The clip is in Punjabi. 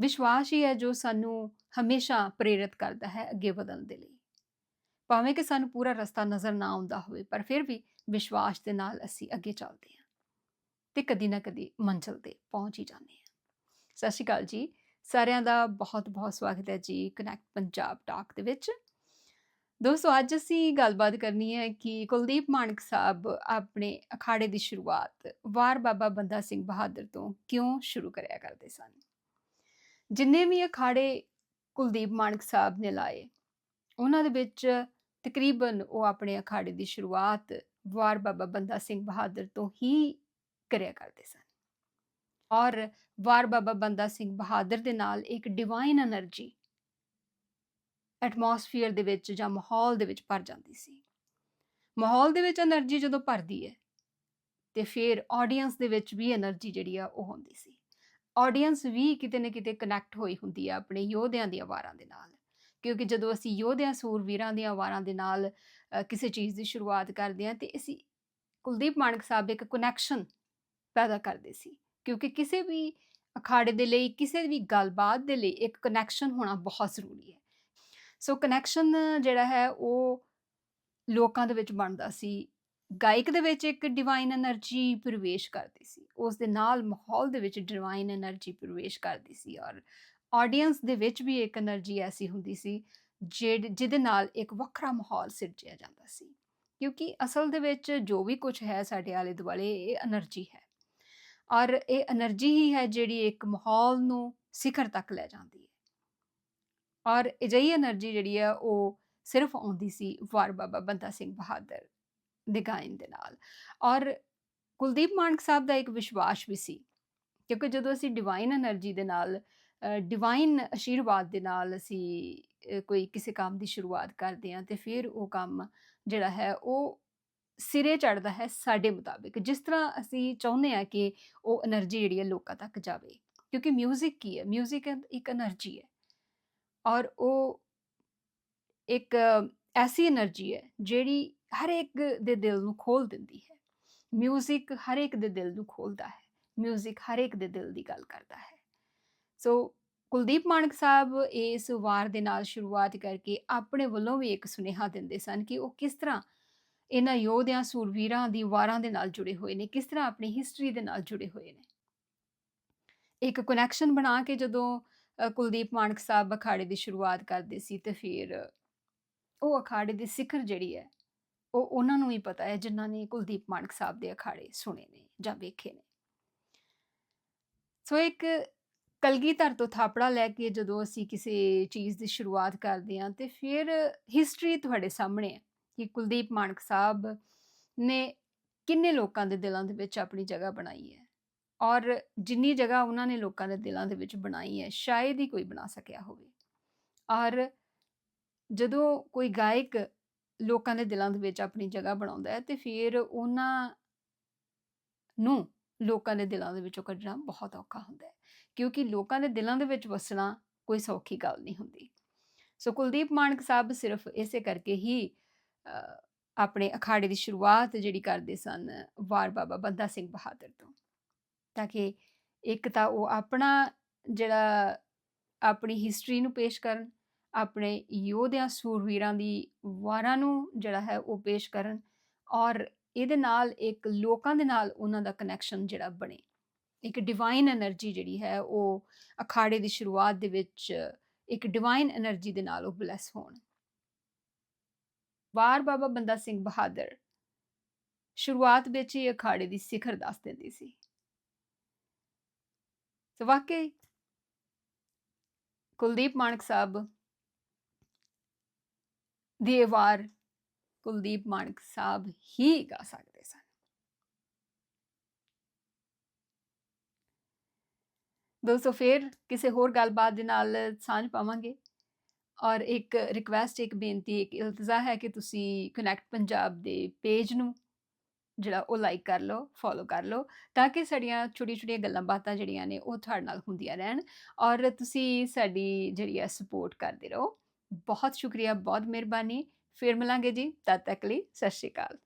ਵਿਸ਼ਵਾਸ ਹੀ ਹੈ ਜੋ ਸਾਨੂੰ ਹਮੇਸ਼ਾ ਪ੍ਰੇਰਿਤ ਕਰਦਾ ਹੈ ਅੱਗੇ ਵਧਣ ਦੇ ਲਈ। ਭਾਵੇਂ ਕਿ ਸਾਨੂੰ ਪੂਰਾ ਰਸਤਾ ਨਜ਼ਰ ਨਾ ਆਉਂਦਾ ਹੋਵੇ, ਪਰ ਫਿਰ ਵੀ ਵਿਸ਼ਵਾਸ ਦੇ ਨਾਲ ਅਸੀਂ ਅੱਗੇ ਚੱਲਦੇ ਹਾਂ ਤੇ ਕਦੀ ਨਾ ਕਦੀ ਮੰਜ਼ਿਲ ਤੇ ਪਹੁੰਚ ਹੀ ਜਾਂਦੇ ਹਾਂ। ਸਤਿ ਸ਼੍ਰੀ ਅਕਾਲ ਜੀ। ਸਾਰਿਆਂ ਦਾ ਬਹੁਤ ਬਹੁਤ ਸਵਾਗਤ ਹੈ ਜੀ ਕਨੈਕਟ ਪੰਜਾਬ ਟਾਕ ਦੇ ਵਿੱਚ। ਦੋਸਤੋ, ਅੱਜ ਅਸੀਂ ਗੱਲਬਾਤ ਕਰਨੀ ਹੈ ਕਿ ਕੁਲਦੀਪ ਮਾਨਕ ਸਾਹਿਬ ਆਪਣੇ ਅਖਾੜੇ ਦੀ ਸ਼ੁਰੂਆਤ ਵਾਰ ਬਾਬਾ ਬੰਦਾ ਸਿੰਘ ਬਹਾਦਰ ਤੋਂ ਕਿਉਂ ਸ਼ੁਰੂ ਕਰਿਆ ਕਰਦੇ ਸਨ? ਜਿੰਨੇ ਵੀ ਅਖਾੜੇ ਕੁਲਦੀਪ ਮਾਨਕ ਸਾਹਿਬ ਨੇ ਲਾਏ, ਉਹਨਾਂ ਦੇ ਵਿੱਚ ਤਕਰੀਬਨ ਉਹ ਆਪਣੇ ਅਖਾੜੇ ਦੀ ਸ਼ੁਰੂਆਤ ਵਾਰ ਬਾਬਾ ਬੰਦਾ ਸਿੰਘ ਬਹਾਦਰ ਤੋਂ ਹੀ ਕਰਿਆ ਕਰਦੇ ਸਨ। ਔਰ ਵਾਰ ਬਾਬਾ ਬੰਦਾ ਸਿੰਘ ਬਹਾਦਰ ਦੇ ਨਾਲ ਇੱਕ ਡਿਵਾਈਨ એનર્ਜੀ ਐਟਮੋਸਫੀਅਰ ਦੇ ਵਿੱਚ ਜਾਂ ਮਾਹੌਲ ਦੇ ਵਿੱਚ ਭਰ ਜਾਂਦੀ ਸੀ। ਮਾਹੌਲ ਦੇ ਵਿੱਚ એનર્ਜੀ ਜਦੋਂ ਭਰਦੀ ਹੈ, ਤੇ ਫਿਰ ਆਡੀਅנס ਦੇ ਵਿੱਚ ਵੀ એનર્ਜੀ ਜਿਹੜੀ ਆ ਉਹ ਹੁੰਦੀ ਸੀ। ਆਡੀਅנס ਵੀ ਕਿਤੇ ਨਾ ਕਿਤੇ ਕਨੈਕਟ ਹੋਈ ਹੁੰਦੀ ਆ ਆਪਣੇ ਯੋਧਿਆਂ ਦੀਆਂ ਵਾਰਾਂ ਦੇ ਨਾਲ। ਕਿਉਂਕਿ ਜਦੋਂ ਅਸੀਂ ਯੋਧਿਆਂ, ਸੂਰਵੀਰਾਂ ਦੀਆਂ ਵਾਰਾਂ ਦੇ ਨਾਲ ਕਿਸੇ ਚੀਜ਼ ਦੀ ਸ਼ੁਰੂਆਤ ਕਰਦੇ ਹਾਂ ਤੇ ਅਸੀਂ ਕੁਲਦੀਪ ਮਾਨਕ ਸਾਹਿਬ ਇੱਕ ਕਨੈਕਸ਼ਨ ਪੈਦਾ ਕਰਦੇ ਸੀ। ਕਿਉਂਕਿ ਕਿਸੇ ਵੀ ਅਖਾੜੇ ਦੇ ਲਈ, ਕਿਸੇ ਵੀ ਗੱਲਬਾਤ ਦੇ ਲਈ ਇੱਕ ਕਨੈਕਸ਼ਨ ਹੋਣਾ ਬਹੁਤ ਜ਼ਰੂਰੀ ਹੈ। ਸੋ ਕਨੈਕਸ਼ਨ ਜਿਹੜਾ ਹੈ ਉਹ ਲੋਕਾਂ ਦੇ ਵਿੱਚ ਬਣਦਾ ਸੀ। ਗਾਇਕ ਦੇ ਵਿੱਚ ਇੱਕ ਡਿਵਾਈਨ એનર્ਜੀ ਪ੍ਰਵੇਸ਼ ਕਰਦੀ ਸੀ। ਉਸ ਦੇ ਨਾਲ ਮਾਹੌਲ ਦੇ ਵਿੱਚ ਡਿਵਾਈਨ એનર્ਜੀ ਪ੍ਰਵੇਸ਼ ਕਰਦੀ ਸੀ ਔਰ ਆਡੀਅנס ਦੇ ਵਿੱਚ ਵੀ ਇੱਕ એનર્ਜੀ ਐਸੀ ਹੁੰਦੀ ਸੀ ਜਿਹਦੇ ਨਾਲ ਇੱਕ ਵੱਖਰਾ ਮਾਹੌਲ ਸਿਰਜਿਆ ਜਾਂਦਾ ਸੀ। ਕਿਉਂਕਿ ਅਸਲ ਦੇ ਵਿੱਚ ਜੋ ਵੀ ਕੁਝ ਹੈ ਸਾਡੇ ਆਲੇ ਦੁਆਲੇ, ਇਹ એનર્ਜੀ ਹੈ। ਔਰ ਇਹ એનર્ਜੀ ਹੀ ਹੈ ਜਿਹੜੀ ਇੱਕ ਮਾਹੌਲ ਨੂੰ ਸਿਖਰ ਤੱਕ ਲੈ ਜਾਂਦੀ ਹੈ। ਔਰ ਅਜਿਹੀ એનર્ਜੀ ਜਿਹੜੀ ਹੈ ਉਹ ਸਿਰਫ ਆਉਂਦੀ ਸੀ ਵਾਰ ਬਾਬਾ ਬੰਦਾ ਸਿੰਘ ਬਹਾਦਰ ਦੇ ਦੇ ਨਾਲ। ਔਰ ਕੁਲਦੀਪ ਮਾਨਕ ਸਾਹਿਬ ਦਾ ਇੱਕ ਵਿਸ਼ਵਾਸ ਵੀ ਸੀ, ਕਿਉਂਕਿ ਜਦੋਂ ਅਸੀਂ ਡਿਵਾਈਨ એનર્ਜੀ ਦੇ ਨਾਲ ਡਿਵਾਈਨ ਅਸ਼ੀਰਵਾਦ ਦੇ ਨਾਲ ਅਸੀਂ ਕੋਈ ਕਿਸੇ ਕੰਮ ਦੀ ਸ਼ੁਰੂਆਤ ਕਰਦੇ ਹਾਂ, ਤੇ ਫਿਰ ਉਹ ਕੰਮ ਜਿਹੜਾ ਹੈ, ਉਹ ਸਿਰੇ ਚੜਦਾ ਹੈ ਸਾਡੇ ਮੁਤਾਬਿਕ, ਜਿਸ ਤਰ੍ਹਾਂ ਅਸੀਂ ਚਾਹੁੰਦੇ ਹਾਂ ਕਿ ਉਹ એનર્ਜੀ ਜਿਹੜੀ ਹੈ ਲੋਕਾਂ ਤੱਕ ਜਾਵੇ। ਕਿਉਂਕਿ 뮤직 ਕੀ ਹੈ? 뮤직 ਇੱਕ એનર્ਜੀ ਹੈ। ਔਰ ਉਹ ਇੱਕ ਐਸੀ એનર્ਜੀ ਹੈ ਜਿਹੜੀ ਹਰ ਇੱਕ ਦੇ ਦਿਲ ਨੂੰ ਖੋਲ ਦਿੰਦੀ ਹੈ 뮤직 ਹਰ ਇੱਕ ਦੇ ਦਿਲ ਨੂੰ ਖੋਲਦਾ ਹੈ 뮤직 ਹਰ ਇੱਕ ਦੇ ਦਿਲ ਦੀ ਗੱਲ ਕਰਦਾ ਹੈ ਸੋ ਕੁਲਦੀਪ ਮਾਨਕ ਸਾਹਿਬ ਇਸ ਵਾਰ ਦੇ ਨਾਲ ਸ਼ੁਰੂਆਤ ਕਰਕੇ ਆਪਣੇ ਵੱਲੋਂ ਵੀ ਇੱਕ ਸੁਨੇਹਾ ਦਿੰਦੇ ਸਨ ਕਿ ਉਹ ਕਿਸ ਤਰ੍ਹਾਂ ਇਹਨਾਂ ਯੋਧਿਆਂ ਸੂਰਵੀਰਾਂ ਦੀ ਵਾਰਾਂ ਦੇ ਨਾਲ ਜੁੜੇ ਹੋਏ ਨੇ ਕਿਸ ਤਰ੍ਹਾਂ ਆਪਣੀ ਹਿਸਟਰੀ ਦੇ ਨਾਲ ਜੁੜੇ ਹੋਏ ਨੇ ਇੱਕ ਕਨੈਕਸ਼ਨ ਬਣਾ ਕੇ ਜਦੋਂ ਅ, ਕੁਲਦੀਪ ਮਾਨਕ ਸਾਹਿਬ ਅਖਾੜੇ ਦੀ ਸ਼ੁਰੂਆਤ ਕਰਦੇ ਸੀ ਤੇ ਫਿਰ ਉਹ ਅਖਾੜੇ ਦੀ ਸਿਖਰ ਜਿਹੜੀ ਹੈ ਉਹ ਉਹਨਾਂ ਨੂੰ ਹੀ ਪਤਾ ਹੈ, ਜਿਨ੍ਹਾਂ ਨੇ ਕੁਲਦੀਪ ਮਾਨਕ ਸਾਹਿਬ ਦੇ ਅਖਾੜੇ ਸੁਣੇ ਨੇ ਜਾਂ ਵੇਖੇ ਨੇ। ਸੋ ਇੱਕ ਕਲਗੀਧਰ ਤੋਂ ਥਾਪੜਾ ਲੈ ਕੇ ਜਦੋਂ ਅਸੀਂ ਕਿਸੇ ਚੀਜ਼ ਦੀ ਸ਼ੁਰੂਆਤ ਕਰਦੇ ਹਾਂ, ਤੇ ਫਿਰ ਹਿਸਟਰੀ ਤੁਹਾਡੇ ਸਾਹਮਣੇ ਹੈ ਕਿ ਕੁਲਦੀਪ ਮਾਨਕ ਸਾਹਿਬ ਨੇ ਕਿੰਨੇ ਲੋਕਾਂ ਦੇ ਦਿਲਾਂ ਦੇ ਵਿੱਚ ਆਪਣੀ ਜਗ੍ਹਾ ਬਣਾਈ ਹੈ ਔਰ ਜਿੰਨੀ ਜਗ੍ਹਾ ਉਹਨਾਂ ਨੇ ਲੋਕਾਂ ਦੇ ਦਿਲਾਂ ਦੇ ਵਿੱਚ ਬਣਾਈ ਹੈ, ਸ਼ਾਇਦ ਹੀ ਕੋਈ ਬਣਾ ਸਕਿਆ ਹੋਵੇ। ਔਰ ਜਦੋਂ ਕੋਈ ਗਾਇਕ ਲੋਕਾਂ ਦੇ ਦਿਲਾਂ ਦੇ ਵਿੱਚ ਆਪਣੀ ਜਗ੍ਹਾ ਬਣਾਉਂਦਾ ਹੈ ਤੇ ਫਿਰ ਉਹਨਾਂ ਨੂੰ ਲੋਕਾਂ ਦੇ ਦਿਲਾਂ ਦੇ ਵਿੱਚੋਂ ਕੱਢਣਾ ਬਹੁਤ ਔਖਾ ਹੁੰਦਾ ਹੈ, ਕਿਉਂਕਿ ਲੋਕਾਂ ਦੇ ਦਿਲਾਂ ਦੇ ਵਿੱਚ ਵਸਣਾ ਕੋਈ ਸੌਖੀ ਗੱਲ ਨਹੀਂ ਹੁੰਦੀ। ਸੋ ਕੁਲਦੀਪ ਮਾਨਕ ਸਾਹਿਬ ਸਿਰਫ ਇਸੇ ਕਰਕੇ ਹੀ ਆਪਣੇ ਅਖਾੜੇ ਦੀ ਸ਼ੁਰੂਆਤ ਜਿਹੜੀ ਕਰਦੇ ਸਨ ਵਾਰ ਬਾਬਾ ਬੰਦਾ ਸਿੰਘ ਬਹਾਦਰ ਤੋਂ, ਤਾਂ ਕਿ ਇੱਕ ਤਾਂ ਉਹ ਆਪਣਾ ਜਿਹੜਾ ਆਪਣੀ ਹਿਸਟਰੀ ਨੂੰ ਪੇਸ਼ ਕਰਨ ਆਪਣੇ ਯੋਧਿਆਂ ਸੂਰਵੀਰਾਂ ਦੀ ਵਾਰਾਂ ਨੂੰ ਜਿਹੜਾ ਹੈ ਉਹ ਪੇਸ਼ ਕਰਨ ਔਰ ਇਹਦੇ ਨਾਲ ਇੱਕ ਲੋਕਾਂ ਦੇ ਨਾਲ ਉਹਨਾਂ ਦਾ ਕਨੈਕਸ਼ਨ ਜਿਹੜਾ ਬਣੇ। ਇੱਕ ਡਿਵਾਈਨ એનર્ਜੀ ਜਿਹੜੀ ਹੈ ਉਹ ਅਖਾੜੇ ਦੀ ਸ਼ੁਰੂਆਤ ਦੇ ਵਿੱਚ ਇੱਕ ਡਿਵਾਈਨ એનર્ਜੀ ਦੇ ਨਾਲ ਉਹ ਬਲੈਸ ਹੋਣ। ਵਾਰ ਬਾਬਾ ਬੰਦਾ ਸਿੰਘ ਬਹਾਦਰ ਸ਼ੁਰੂਆਤ ਵਿੱਚ ਹੀ ਅਖਾੜੇ ਦੀ ਸਿਖਰ ਦੱਸ ਦਿੰਦੀ ਸੀ। ਸੋ ਵਾਕਈ ਕੁਲਦੀਪ ਮਾਨਕ ਸਾਹਿਬ ਦੀ ਵਾਰ ਕੁਲਦੀਪ ਮਾਨਕ ਸਾਹਿਬ ਹੀ ਗਾ ਸਕਦੇ ਸਨ। ਦੋਸਤੋ, ਫਿਰ ਕਿਸੇ ਹੋਰ ਗੱਲਬਾਤ ਦੇ ਨਾਲ ਸਾਂਝ ਪਾਵਾਂਗੇ। ਔਰ ਇੱਕ ਰਿਕਵੈਸਟ ਇੱਕ ਬੇਨਤੀ, ਇੱਕ ਇਲਤਜ਼ਾ ਹੈ ਕਿ ਤੁਸੀਂ ਕਨੈਕਟ ਪੰਜਾਬ ਦੇ ਪੇਜ ਨੂੰ ਜਿਹੜਾ ਉਹ ਲਾਈਕ ਕਰ ਲਓ ਫੋਲੋ ਕਰ ਲਓ, ਤਾਂ ਕਿ ਸਾਡੀਆਂ ਛੋਟੀਆਂ ਛੋਟੀਆਂ ਗੱਲਾਂ ਬਾਤਾਂ ਜਿਹੜੀਆਂ ਨੇ ਉਹ ਤੁਹਾਡੇ ਨਾਲ ਹੁੰਦੀਆਂ ਰਹਿਣ। ਔਰ ਤੁਸੀਂ ਸਾਡੀ ਜਿਹੜੀ ਹੈ ਸਪੋਰਟ ਕਰਦੇ ਰਹੋ। ਬਹੁਤ ਸ਼ੁਕਰੀਆ ਬਹੁਤ ਮਿਹਰਬਾਨੀ। ਫਿਰ ਮਿਲਾਂਗੇ ਜੀ ਤਦ ਤੱਕ ਲਈ ਸਤਿ ਸ਼੍ਰੀ ਅਕਾਲ।